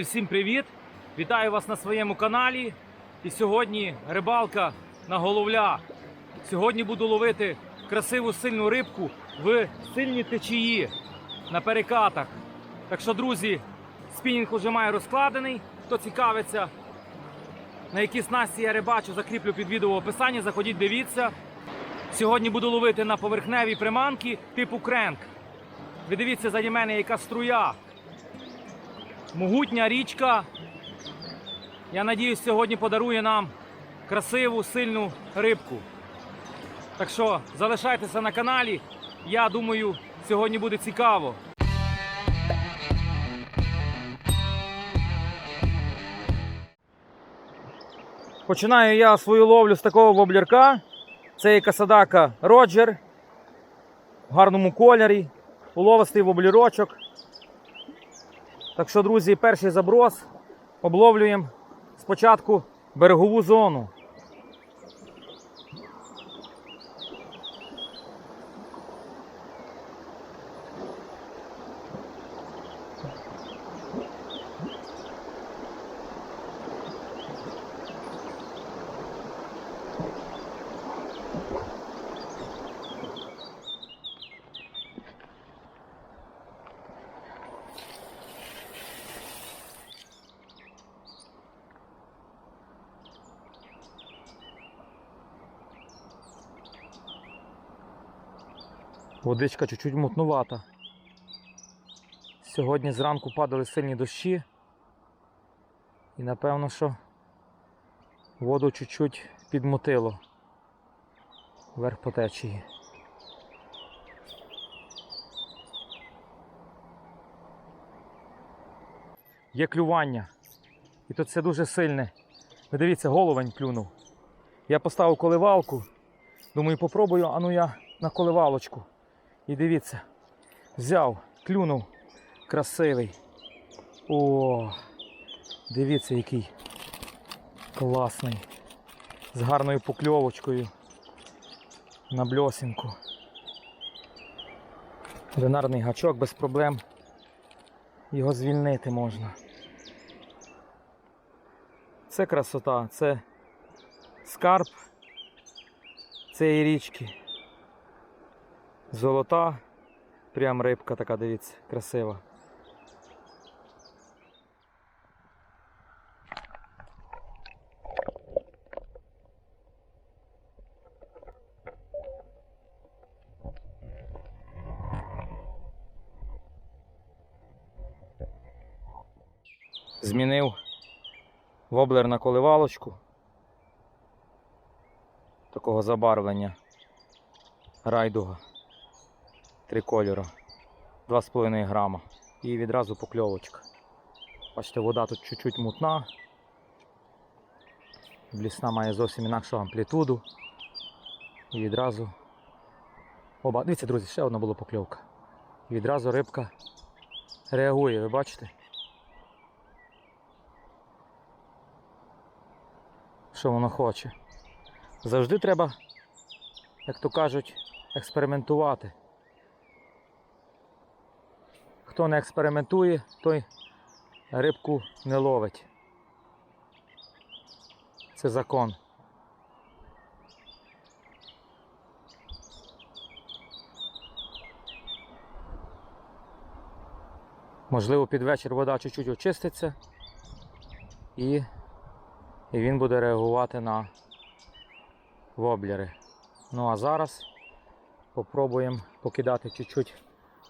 Друзі, всім привіт! Вітаю вас на своєму каналі. І сьогодні рибалка на головля. Сьогодні буду ловити красиву сильну рибку в сильній течії на перекатах. Так що, друзі, спінінг уже має розкладений. Хто цікавиться, на які снасті я рибачу, закріплю під відео в описанні. Заходіть, дивіться. Сьогодні буду ловити на поверхневі приманки типу кренк. Ви дивіться заді мене, яка струя. Могутня річка. Я надіюсь, сьогодні подарує нам красиву, сильну рибку. Так що залишайтеся на каналі. Я думаю, сьогодні буде цікаво. Починаю я свою ловлю з такого воблірка. Це є касадака Роджер в гарному кольорі, уловистий воблірочок. Так що, друзі, перший заброс обловлюємо спочатку берегову зону. Водичка чуть-чуть мутнувата. Сьогодні зранку падали сильні дощі. І напевно, що воду чуть-чуть підмотило вверх по течії. Є клювання. І тут це дуже сильне. Ви дивіться, головень клюнув. Я поставив коливалку. Думаю, попробую, а ну я на коливалочку. І дивіться, взяв, клюнув красивий. О, дивіться, який класний. З гарною покльовочкою на бльосінку. Динарний гачок без проблем. Його звільнити можна. Це красота, це скарб цієї річки. Золота, прям рибка така, дивіться, красива. Змінив воблер на коливалочку такого забарвлення райдуга. Три кольора. 2,5 грама. І відразу покльовочка. Бачите, вода тут чуть-чуть мутна. Блісна має зовсім інакшу амплітуду. І відразу. Оба, дивіться, друзі, ще одна була покльовка. І відразу рибка реагує, ви бачите? Що воно хоче. Завжди треба, як то кажуть, експериментувати. Хто не експериментує, той рибку не ловить. Це закон. Можливо, під вечір вода чуть-чуть очиститься і, і він буде реагувати на воблери. Ну а зараз попробуємо покидати чуть-чуть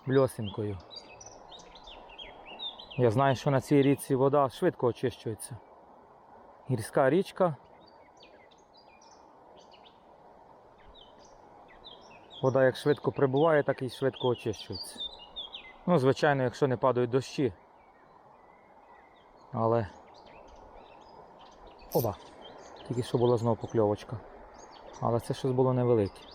бльосинкою. Я знаю, що на цій річці вода швидко очищується. Гірська річка. Вода як швидко прибуває, так і швидко очищується. Ну, звичайно, якщо не падають дощі. Але... Оба! Тільки що була знову покльовочка. Але це щось було невелике.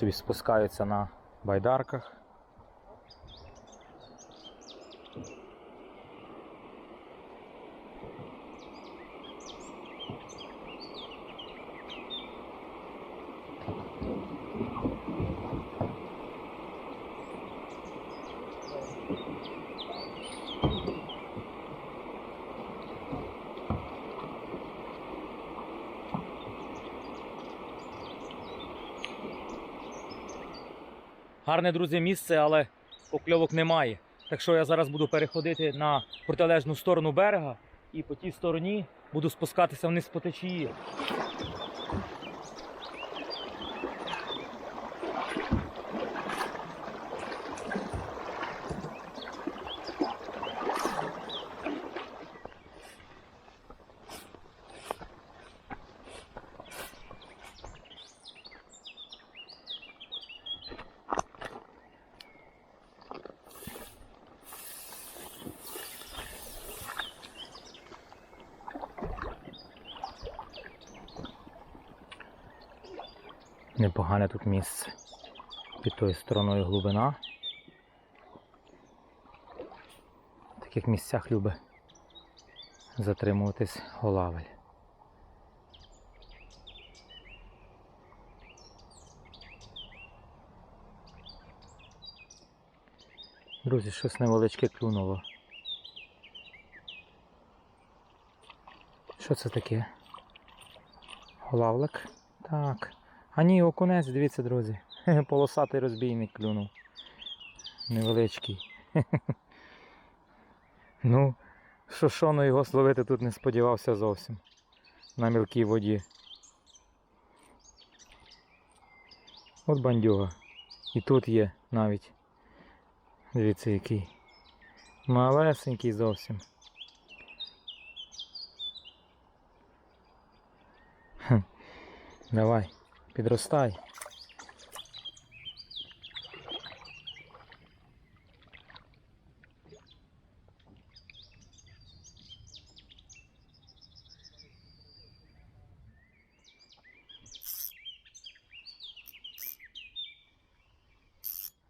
Собі спускаються на байдарках. Гарне, друзі, місце, але покльовок немає. Так що я зараз буду переходити на протилежну сторону берега і по тій стороні буду спускатися вниз по течії. Непогане тут місце. Під тою стороною глибина. В таких місцях любить затримуватись голавель. Друзі, щось невеличке клюнуло. Що це таке? Голавлик? Так. А ні, окунець, дивіться, друзі. Полосатий розбійник клюнув. Невеличкий. Ну, що його словити тут не сподівався зовсім. На мілкій воді. От бандюга. І тут є навіть. Дивіться який. Малесенький зовсім. Давай, підростай.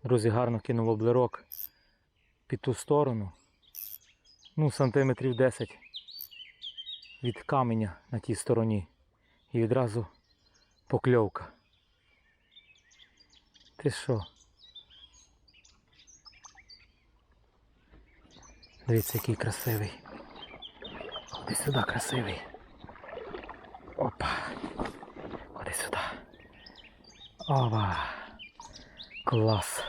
Друзі, гарно кинув облирок під ту сторону. Ну, сантиметрів 10 від каменя на тій стороні. І відразу покльовка. Ти що? Дивіться, який красивий. Ходи сюди, красивий. Опа. Ходи сюди. Ова. Клас.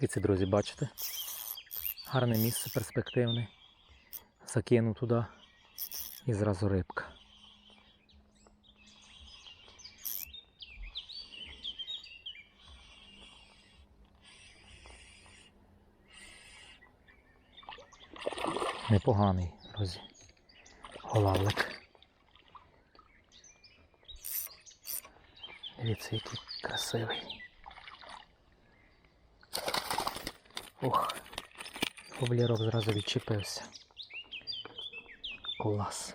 Дивіться, друзі, бачите? Гарне місце, перспективне. Закину туди і зразу рибка. Непоганий, друзі. Голавлик. Дивіться, який красивий. Ох, Фоблірок зразу відчепився. Клас.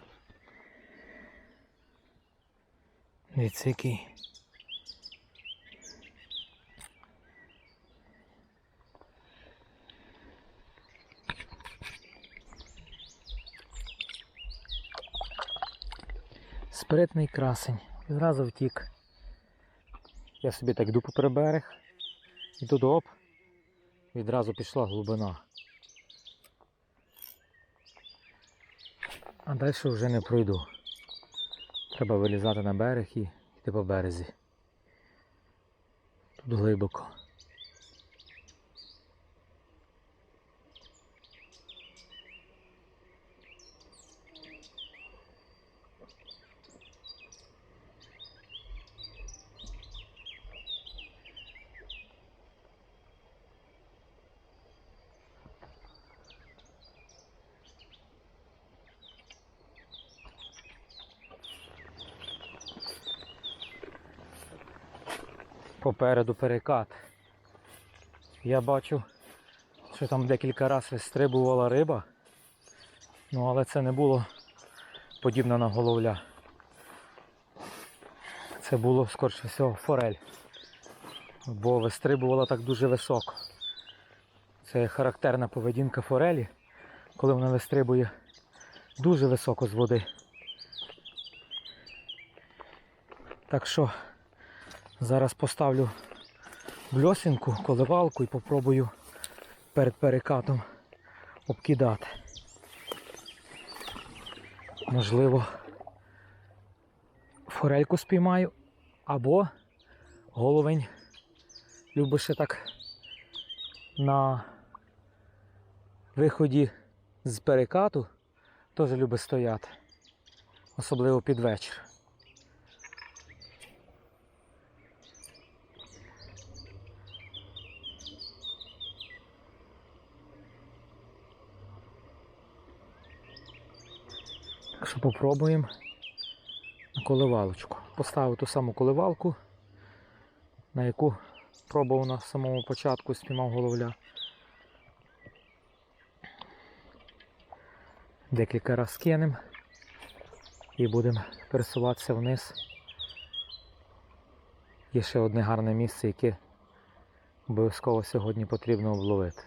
Дивіться який. Спритний красень. Зразу втік. Я собі так йду по приберег. Іду до оп. Відразу пішла глибина. А далі вже не пройду. Треба вилізати на берег і йти по березі. Тут глибоко. Попереду перекат. Я бачу, що там декілька разів вистрибувала риба. Ну, але це не було подібно на головля. Це було, скорше всього, форель. Бо вистрибувала так дуже високо. Це характерна поведінка форелі, коли вона вистрибує дуже високо з води. Так що зараз поставлю бльосінку, коливалку і попробую перед перекатом обкидати. Можливо, форельку спіймаю або головень любить ще так на виході з перекату теж любить стояти, особливо під вечір. Що попробуємо на коливалочку. Поставив ту саму коливалку, на яку пробував на самому початку спіймав головля. Декілька разів кинемо і будемо пересуватися вниз. Є ще одне гарне місце, яке обов'язково сьогодні потрібно обловити.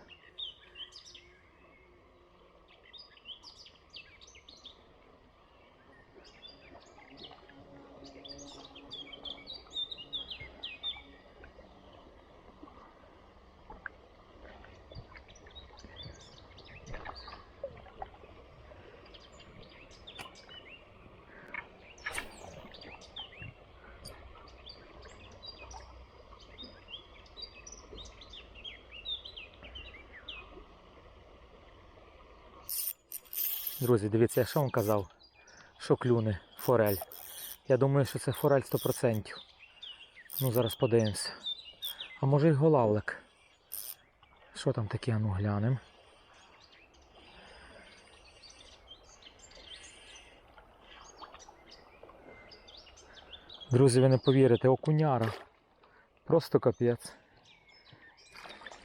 Друзі, дивіться, я що вам казав, що клюне форель. Я думаю, що це форель 100%. Ну, зараз подивимося. А може й голавлик. Що там таке, ну глянемо. Друзі, ви не повірите, окуняра. Просто капець.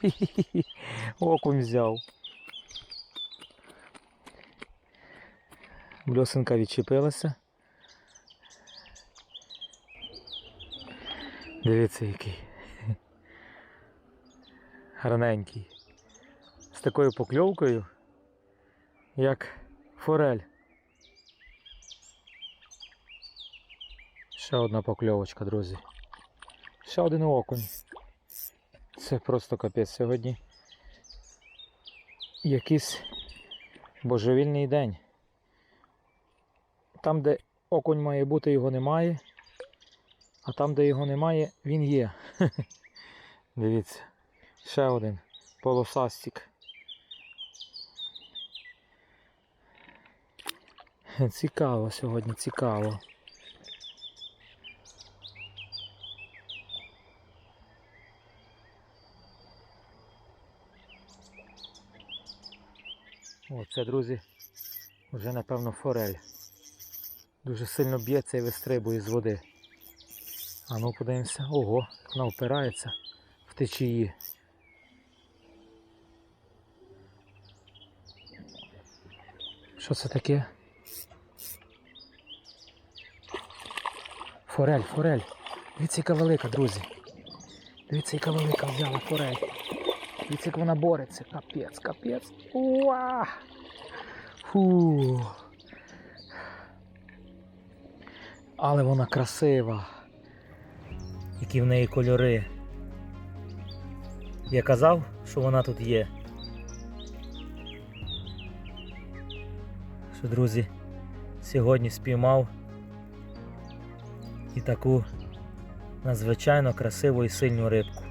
Окунь взяв. Бльосинка відчепилася. Дивіться який. Гарненький. З такою покльовкою, як форель. Ще одна покльовочка, друзі. Ще один окунь. Це просто капець сьогодні. Якийсь божевільний день. Там, де окунь має бути, його немає. А там, де його немає, він є. Дивіться. Ще один полосастик. Цікаво сьогодні, цікаво. О, це, друзі, вже напевно форель. Дуже сильно б'ється і вистрибує з води. А ну подивимося. Ого, як вона впирається в течії. Що це таке? Форель, форель. Дивіться, яка велика, друзі. Дивіться, яка велика взяла форель. Дивіться, як вона бореться. Капець, капець. Уа! Фу. Але вона красива. Які в неї кольори. Я казав, що вона тут є. Що, друзі, сьогодні спіймав і таку надзвичайно красиву і сильну рибку.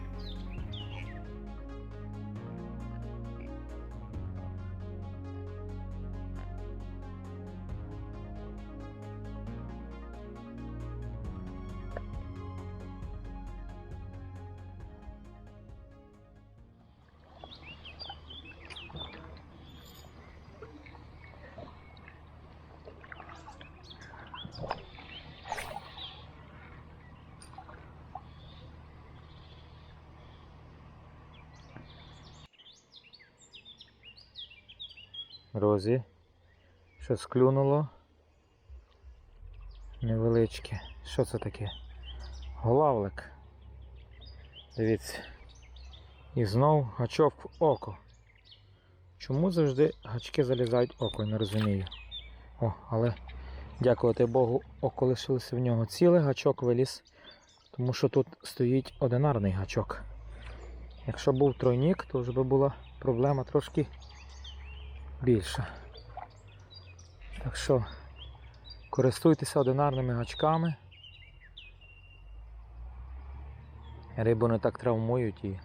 Розі, щось клюнуло. Невеличке. Що це таке? Голавлик. Дивіться. І знов гачок в око. Чому завжди гачки залізають в око, я не розумію. О, але дякувати Богу, око лишилося в нього ціле, гачок виліз, тому що тут стоїть одинарний гачок. Якщо був тройнік, то вже би була проблема трошки більша. Так що користуйтеся одинарними гачками. Рибу не так травмують і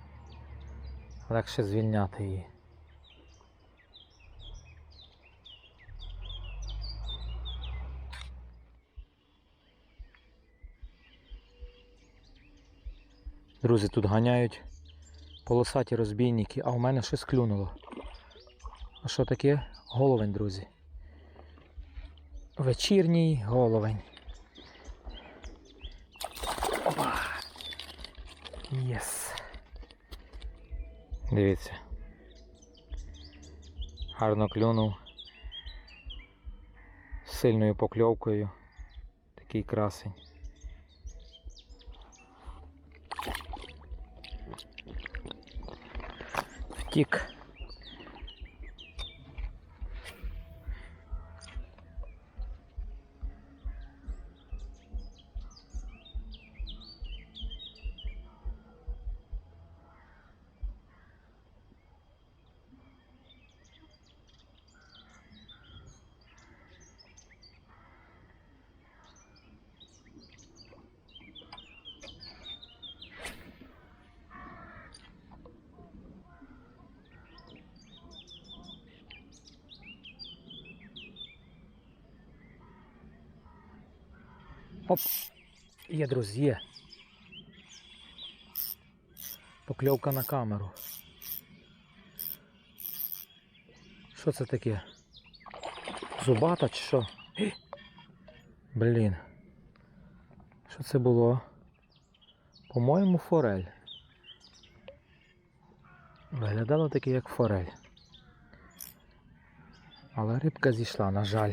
легше звільняти її. Друзі, тут ганяють полосаті розбійники, а у мене щось клюнуло. А що таке? Головень, друзі. Вечірній головень. Опа! Єс. Дивіться. Гарно клюнув. Сильною покльовкою. Такий красень. Втік. Оп. Є, друзі, є. Покльовка на камеру. Що це таке? Зубата чи що? Блін. Що це було? По-моєму, форель. Виглядало таке, як форель. Але рибка зійшла, на жаль.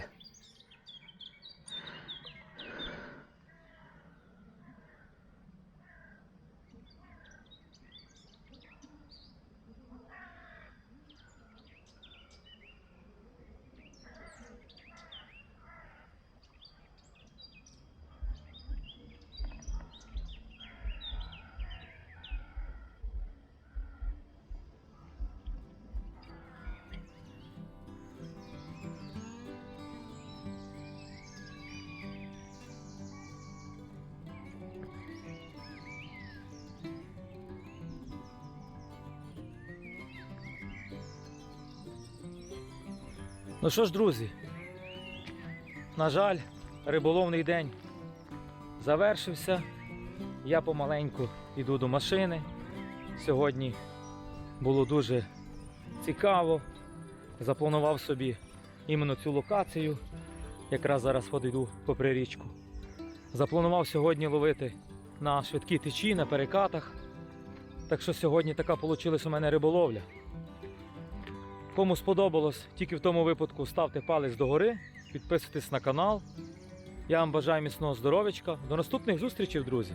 Ну що ж, друзі, на жаль, риболовний день завершився. Я помаленьку йду до машини. Сьогодні було дуже цікаво. Запланував собі іменно цю локацію. Якраз зараз подійду попри річку. Запланував сьогодні ловити на швидкій течі, на перекатах. Так що сьогодні така вийшла у мене риболовля. Кому сподобалось, тільки в тому випадку ставте палець догори, підписуйтесь на канал. Я вам бажаю міцного здоров'ячка. До наступних зустрічей, друзі!